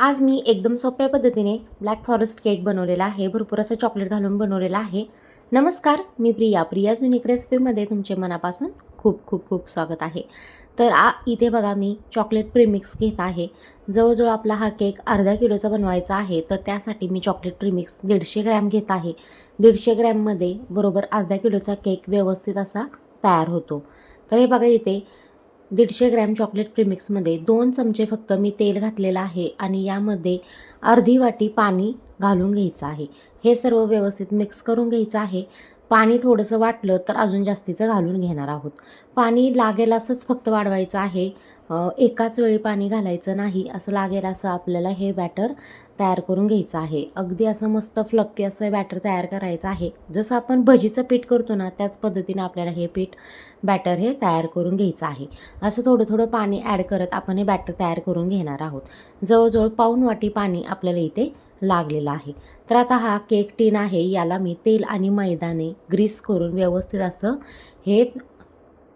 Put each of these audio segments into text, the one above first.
आज मी एकदम सोप्या पद्धतीने ब्लॅक फॉरेस्ट केक बनवलेला आहे. भरपूर असं चॉकलेट घालून बनवलेला आहे. नमस्कार मी प्रिया. प्रिया जुनिक रेसिपीमध्ये तुमचे मनापासून खूप खूप खूप स्वागत आहे. तर आ इथे बघा मी चॉकलेट प्रीमिक्स घेत आहे. जवळजवळ आपला हा केक अर्धा किलोचा बनवायचा आहे. तर त्यासाठी मी चॉकलेट प्रीमिक्स दीडशे ग्रॅम घेत आहे. दीडशे ग्रॅममध्ये बरोबर अर्धा किलोचा केक व्यवस्थित असा तयार होतो. तर हे बघा इथे दीडशे ग्रॅम चॉकलेट प्रिमिक्समध्ये दोन चमचे फक्त मी तेल घातलेलं आहे आणि यामध्ये अर्धी वाटी पाणी घालून घ्यायचं आहे. हे सर्व व्यवस्थित मिक्स करून घ्यायचं आहे. पाणी थोडंसं वाटलं तर अजून जास्तीचं घालून घेणार आहोत. पाणी लागेल असंच फक्त वाढवायचं आहे. एकाच वेळी पाणी घालायचं नाही असं लागेल असं आपल्याला हे बॅटर तयार करून घ्यायचं आहे. अगदी असं मस्त फ्लफी असं बॅटर तयार करायचं आहे. जसं आपण भजीचं पीठ करतो ना त्याच पद्धतीने आपल्याला हे पीठ बॅटर हे तयार करून घ्यायचं आहे. असं थोडं थोडं पाणी ॲड करत आपण हे बॅटर तयार करून घेणार आहोत. जवळजवळ पाऊन वाटी पाणी आपल्याला इथे लागलेलं आहे. तर आता हा केक टीन आहे याला मी तेल आणि मैदाने ग्रीस करून व्यवस्थित असं हे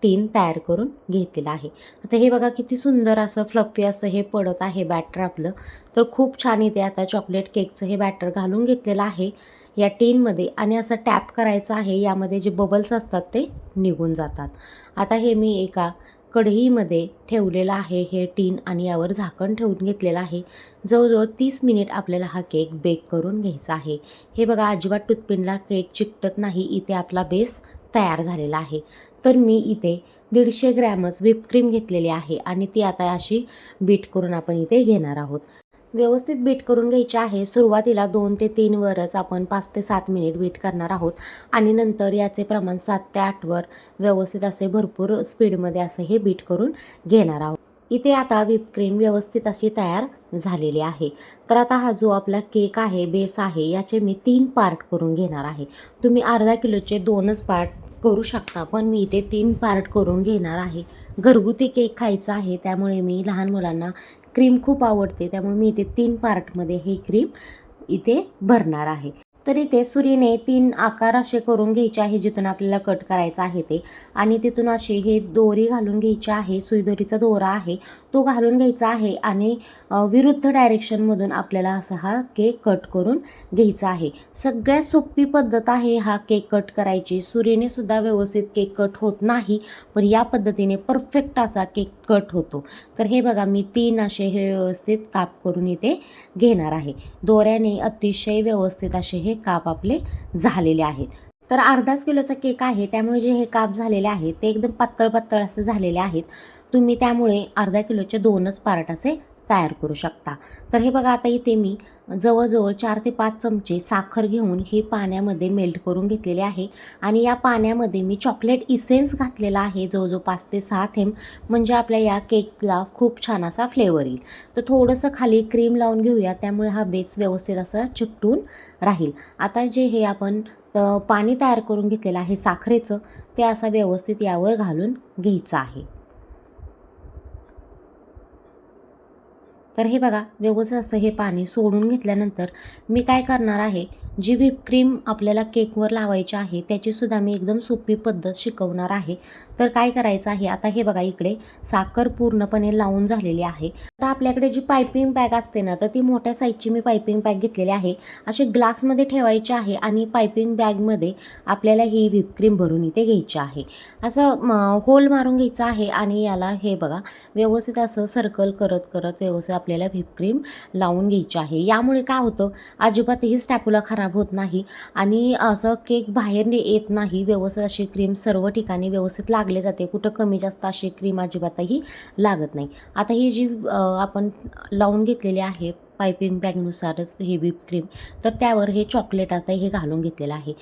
टीन तयार करून घेतलेलं आहे. आता हे बघा किती सुंदर असं फ्लफी असं हे पडत आहे बॅटर आपलं. तर खूप छान इथे आता चॉकलेट केकचं हे बॅटर घालून घेतलेलं आहे. या टीनमध्ये आणि असं टॅप करायचं आहे यामध्ये जे बबल्स असतात ते निघून जातात. आता हे मी एका कढईमध्ये ठेवलेलं आहे हे टीन आणि यावर झाकण ठेवून घेतलेलं आहे. जवळजवळ तीस मिनिट आपल्याला हा केक बेक करून घ्यायचा आहे. हे बघा अजिबात टूथपिनला केक चिकटत नाही इथे आपला बेस तयार झालेला आहे. तर मी इथे दीडशे ग्रॅमच व्हिपक्रीम घेतलेली आहे आणि ती आता अशी बीट करून आपण इथे घेणार आहोत. व्यवस्थित बीट करून घ्यायची आहे. सुरुवातीला दोन ते तीनवरच आपण पाच ते सात मिनिट बीट करणार आहोत आणि नंतर याचे प्रमाण सात ते आठवर व्यवस्थित असे भरपूर स्पीडमध्ये असं हे बीट करून घेणार आहोत. इथे आता विपक्रीम व्यवस्थित अशी तयार झालेली आहे. तर आता हा जो आपला केक आहे बेस आहे याचे मी तीन पार्ट करून घेणार आहे. तुम्ही अर्धा किलोचे दोनच पार्ट करू शकता पण मी इथे तीन पार्ट करून घेणार आहे. घरगुती केक खायचा आहे त्यामुळे मी लहान मुलांना क्रीम खूप आवडते त्यामुळे मी इथे तीन पार्टमध्ये हे क्रीम इथे भरणार आहे. तर इथे सुरीने तीन आकार असे करून घ्यायचे आहे जिथून आपल्याला कट करायचं आहे ते. आणि तिथून असे हे दोरी घालून घ्यायची आहे सुईदोरीचा दोरा आहे तो घालून घ्यायचा आहे आणि विरुद्ध डायरेक्शनमधून आपल्याला असा हा केक कट करून घ्यायचा आहे. सगळ्यात सोपी पद्धत आहे हा केक कट करायची. सुरीने सुद्धा व्यवस्थित केक कट होत नाही पण या पद्धतीने परफेक्ट असा केक कट होतो. तर हे बघा मी तीन असे हे व्यवस्थित काप करून इथे घेणार आहे. दोऱ्याने अतिशय व्यवस्थित असे हे काप आपले झालेले आहेत. तर अर्धाच किलोचा केक आहे त्यामुळे जे हे काप झालेले आहेत ते एकदम पातळ पातळ असे झालेले आहेत. तुम्ही त्यामुळे अर्धा किलोचे दोनच पार्ट असे तयार करू शकता. तर हे बघा आता इथे मी जवळजवळ चार ते पाच चमचे साखर घेऊन हे पाण्यामध्ये मेल्ट करून घेतलेले आहे. आणि या पाण्यामध्ये मी चॉकलेट इसेन्स घातलेला आहे जवळजवळ पाच ते सहा थेंब म्हणजे आपल्या या केकला खूप छान असा फ्लेवर येईल. तर थोडंसं खाली क्रीम लावून घेऊया त्यामुळे हा बेस व्यवस्थित असा चिकटून राहील. आता जे हे आपण पाणी तयार करून घेतलेलं आहे साखरेचं ते असा व्यवस्थित यावर घालून घ्यायचं आहे. तर हे बघा व्यवस्थित असं हे पाणी सोडून घेतल्यानंतर मी काय करणार आहे जी व्हिपक्रीम आपल्याला केकवर लावायची आहे त्याचीसुद्धा मी एकदम सोपी पद्धत शिकवणार आहे. तर काय करायचं आहे? आता हे बघा इकडे. साखर पूर्णपणे लावून झालेली आहे. तर आपल्याकडे जी पायपिंग बॅग असते ना तर ती मोठ्या साईजची मी पायपिंग बॅग घेतलेली आहे. अशी ग्लासमध्ये ठेवायची आहे आणि पायपिंग बॅगमध्ये आपल्याला ही व्हिपक्रीम भरून इथे घ्यायची आहे. असं होल मारून घ्यायचं आहे आणि याला हे बघा व्यवस्थित असं सर्कल करत करत व्यवस्थित आपल्याला व्हिपक्रीम लावून घ्यायची आहे. यामुळे काय होतं? अजिबातही स्टॅपुला खराब होत नाही आणि असं केक बाहेर येत नाही. व्यवस्थित अशी क्रीम सर्व ठिकाणी व्यवस्थित लागले जाते. कुठं कमी जास्त अशी क्रीम अजिबातही लागत नाही. आता ही जी आपण लावून घेतलेली आहे पायपिंग बॅगनुसारच हे व्हिप क्रीम तर त्यावर हे चॉकलेट आता हे घालून घेतलेलं आहे.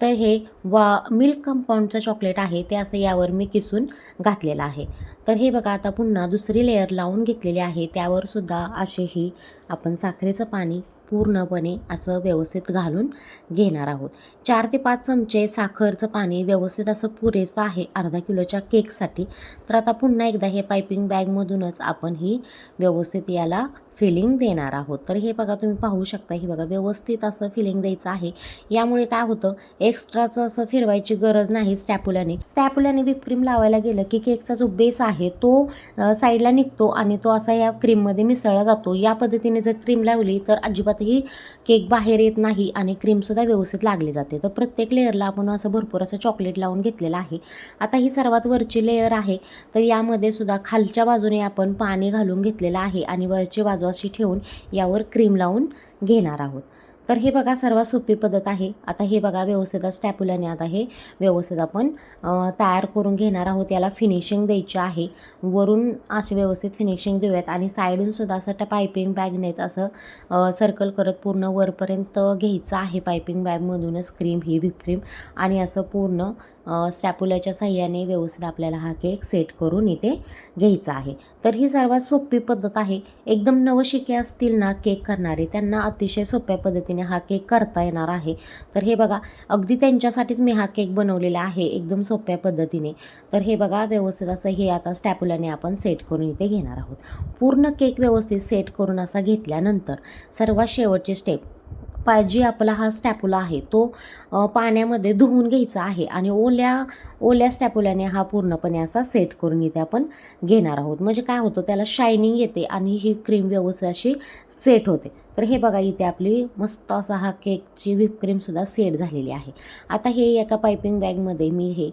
तर हे वा मिल्क कंपाऊंडचं चॉकलेट आहे ते असं यावर मी किसून घातलेलं आहे. तर हे बघा आता पुन्हा दुसरी लेअर लावून घेतलेली आहे. त्यावर सुद्धा असेही आपण साखरेचं पाणी पूर्णपणे असं व्यवस्थित घालून घेणार आहोत. चार ते पाच चमचे साखरचं पाणी व्यवस्थित असं पुरेसं आहे अर्धा किलोच्या केकसाठी. तर आता पुन्हा एकदा हे पायपिंग बॅगमधूनच आपण ही व्यवस्थित याला फिलिंग देणार आहोत. तर हे बघा तुम्ही पाहू शकता हे बघा व्यवस्थित असं फिलिंग द्यायचं आहे. यामुळे काय होतं एक्स्ट्राचं असं फिरवायची गरज नाही स्टॅपुलाने स्टॅपुलाने विपक्रीम लावायला गेलं की केकचा जो बेस आहे तो साईडला निघतो आणि तो असा या क्रीममध्ये मिसळला जातो. या पद्धतीने जर क्रीम लावली तर अजिबातही केक बाहेर येत नाही आणि क्रीमसुद्धा व्यवस्थित लागली जाते. तर प्रत्येक लेअरला आपण असं भरपूर असं चॉकलेट लावून घेतलेलं आहे. आता ही सर्वात वरची लेअर आहे. तर यामध्ये सुद्धा खालच्या बाजूने आपण पाणी घालून घेतलेलं आहे आणि वरची बाजू अशी ठेवून यावर क्रीम लावून घेणार आहोत. तर हे बघा सर्वात सोपी पद्धत आहे. आता हे बघा व्यवस्थित स्टॅप्युलाने आता हे व्यवस्थित आपण तयार करून घेणार आहोत. याला फिनिशिंग द्यायची आहे. वरून असे व्यवस्थित फिनिशिंग देऊयात आणि साईडूनसुद्धा असं त्या पायपिंग बॅगनेच असं सर्कल करत पूर्ण वरपर्यंत घ्यायचं आहे पायपिंग बॅगमधूनच क्रीम ही व्हिप क्रीम आणि असं पूर्ण स्टॅपुलाच्या साह्याने व्यवस्थित आपल्याला हा केक सेट करून इथे घ्यायचा आहे. तर ही सर्वात सोपी पद्धत आहे. एकदम नवशिके असतील ना केक करणारे त्यांना अतिशय सोप्या पद्धतीने हा केक करता येणार आहे. तर हे बघा अगदी त्यांच्यासाठीच मी हा केक बनवलेला आहे एकदम सोप्या पद्धतीने. तर हे बघा व्यवस्थित असं हे आता स्टॅपुलाने आपण सेट करून इथे घेणार आहोत. पूर्ण केक व्यवस्थित सेट करून असा घेतल्यानंतर सर्वात शेवटची स्टेप पा जी आपला हा स्टॅपुला आहे. तो पाण्यामध्ये धुवून घ्यायचा आहे आणि ओल्या ओल्या स्टॅपुल्याने हा पूर्णपणे असा सेट करून इथे आपण घेणार आहोत. म्हणजे काय होतं त्याला शायनिंग येते आणि ही क्रीम व्यवस्थित अशी सेट होते. तर हे बघा इथे आपली मस्त असा हा केकची व्हिपक्रीमसुद्धा सेट झालेली आहे. आता हे एका पायपिंग बॅगमध्ये मी हे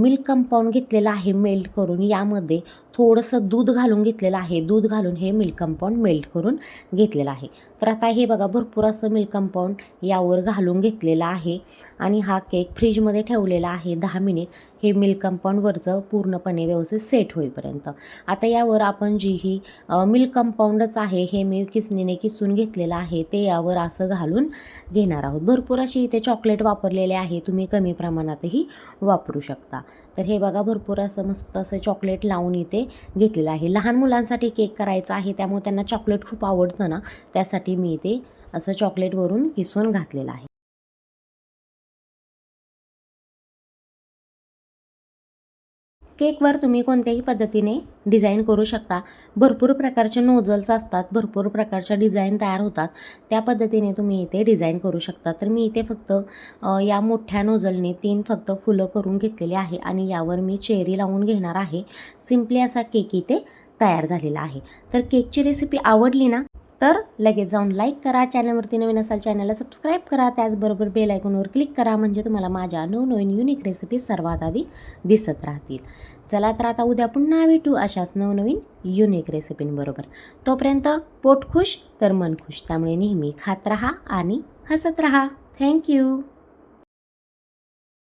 मिल्क कंपाऊंड घेतलेलं आहे मेल्ट करून. यामध्ये थोडंसं दूध घालून घेतलेलं आहे. दूध घालून हे मिल्क कंपाऊंड मेल्ट करून घेतलेलं आहे. तर आता हे बघा भरपूर असं मिल्क कंपाऊंड यावर घालून घेतलेलं आहे आणि हा केक फ्रीजमध्ये ठेवलेला आहे दहा मिनिट. हे मिल्क कंपाऊंडवरचं पूर्णपणे व्यवस्थित सेट होईपर्यंत. आता यावर आपण जी ही मिल्क कंपाऊंडच आहे हे मी किसणीने किसून घेतलेलं आहे ते यावर असं घालून घेणार आहोत. भरपूर अशी इथे चॉकलेट वापरलेले आहे तुम्ही कमी प्रमाणातही वापरू शकता. तर हे बघा भरपूर असं मस्त असं चॉकलेट लावून इथे घेतलेलं आहे. लहान मुलांसाठी केक करायचा आहे त्यामुळे त्यांना चॉकलेट खूप आवडतं ना त्यासाठी मी इथे असं चॉकलेटवरून किसून घातलेलं आहे. केकवर तुम्ही कोणत्याही पद्धतीने डिझाईन करू शकता. भरपूर प्रकारचे नोझल्स असतात भरपूर प्रकारच्या डिझाईन तयार होतात. त्या पद्धतीने तुम्ही इथे डिझाईन करू शकता. तर मी इथे फक्त या मोठ्या नोझलने तीन फक्त फुलं करून घेतलेली आहे आणि यावर मी चेरी लावून घेणार आहे. सिम्पली असा केक इथे तयार झालेला आहे. तर केकची रेसिपी आवडली ना तर लगेच जाऊन लाईक करा. चॅनलवरती नवीन असाल चॅनलला सबस्क्राईब करा. त्याचबरोबर बेल आयकॉनवर क्लिक करा. म्हणजे तुम्हाला माझ्या नवनवीन युनिक रेसिपी सर्वात आधी दिसत राहतील. चला तर आता उद्या पुन्हा भेटू अशाच नवनवीन युनिक रेसिपींबरोबर तोपर्यंत पोट खुश तर मन खुश. त्यामुळे नेहमी खात राहा आणि हसत राहा. थँक्यू